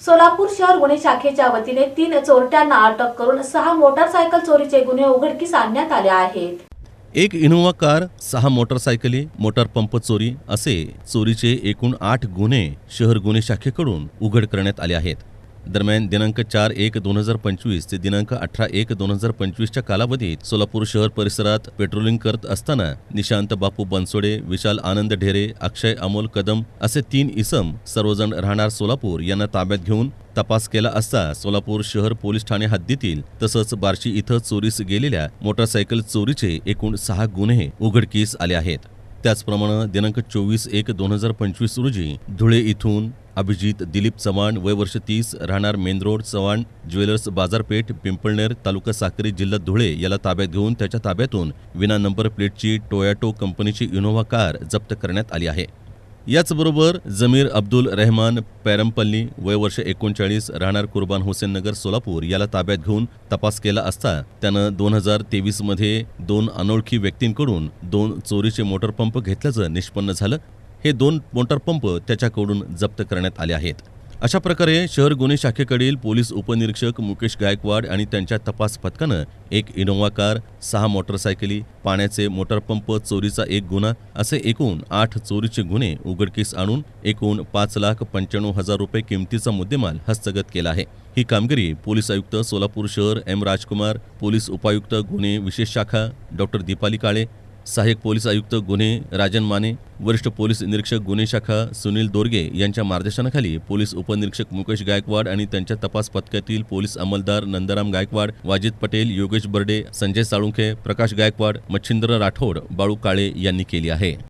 सोलापूर शहर गुन्हे शाखेच्या वतीने तीन चोरट्यांना अटक करून सहा मोटारसायकल चोरीचे गुन्हे उघडकीस आणण्यात आले आहेत. एक इनोव्हा कार सहा मोटरसायकली मोटार पंप चोरी असे चोरीचे एकूण आठ गुन्हे शहर गुन्हे शाखेकडून उघड करण्यात आले आहेत. दरम्यान दिनांक चार एक दोन हजार पंचवीस ते दिनांक अठरा एक दोन हजार पंचवीसच्या कालावधीत सोलापूर शहर परिसरात पेट्रोलिंग करत असताना निशांत बापू बनसोडे विशाल आनंद ढेरे अक्षय अमोल कदम असे तीन इसम सर्वजण राहणार सोलापूर यांना ताब्यात घेऊन तपास केला असता सोलापूर शहर पोलीस ठाणे हद्दीतील तसंच बार्शी इथं चोरीस गेलेल्या मोटारसायकल चोरीचे एकूण सहा गुन्हे उघडकीस आले आहेत. त्याचप्रमाणे दिनांक चोवीस एक दोन हजार पंचवीस रोजी धुळे इथून अभिजित दिलीप चव्हाण वय वर्ष तीस राहणार मेन रोड चव्हाण ज्वेलर्स बाजारपेठ पिंपळनेर तालुका साक्री जिल्हा धुळे याला ताब्यात घेऊन त्याच्या ताब्यातून विना नंबर प्लेटची टोयाटो कंपनीची इनोव्हा कार जप्त करण्यात आली आहे. याचबरोबर जमीर अब्दुल रहमान पॅरमपल्ली वय वर्ष एकोणचाळीस राहणार कुर्बान हुसेन नगर सोलापूर याला ताब्यात घेऊन तपास केला असता त्यानं दोन हजार तेवीसमध्ये दोन अनोळखी व्यक्तींकडून दोन चोरीचे मोटरपंप घेतल्याचं निष्पन्न झालं. हे दोन मोटरपंप त्याच्याकडून जप्त करण्यात आले आहेत. अशा प्रकारे शहर गुन्हे शाखेकडील पोलीस उपनिरीक्षक मुकेश गायकवाड आणि त्यांच्या तपास पथकानं एक इनोव्हा कार सहा मोटरसायकली पाण्याचे मोटरपंप चोरीचा एक गुन्हा असे एकूण आठ चोरीचे गुन्हे उघडकीस आणून एकूण पाच लाख पंच्याण्णव हजार रुपये किमतीचा मुद्देमाल हस्तगत केला आहे. ही कामगिरी पोलीस आयुक्त सोलापूर शहर एम राजकुमार पोलीस उपायुक्त गुन्हे विशेष शाखा डॉक्टर दीपाली काळे सहाय्यक पोलीस आयुक्त गुन्हे राजन माने वरिष्ठ पोलीस निरीक्षक गुन्हे शाखा सुनील दोरगे यांच्या मार्गदर्शनाखाली पोलीस उपनिरीक्षक मुकेश गायकवाड आणि त्यांच्या तपास पथकातील पोलीस अंमलदार नंदराम गायकवाड वाजिद पटेल योगेश बर्डे संजय साळुंखे प्रकाश गायकवाड मच्छिंद्र राठोड बाळू काळे यांनी केली आहे.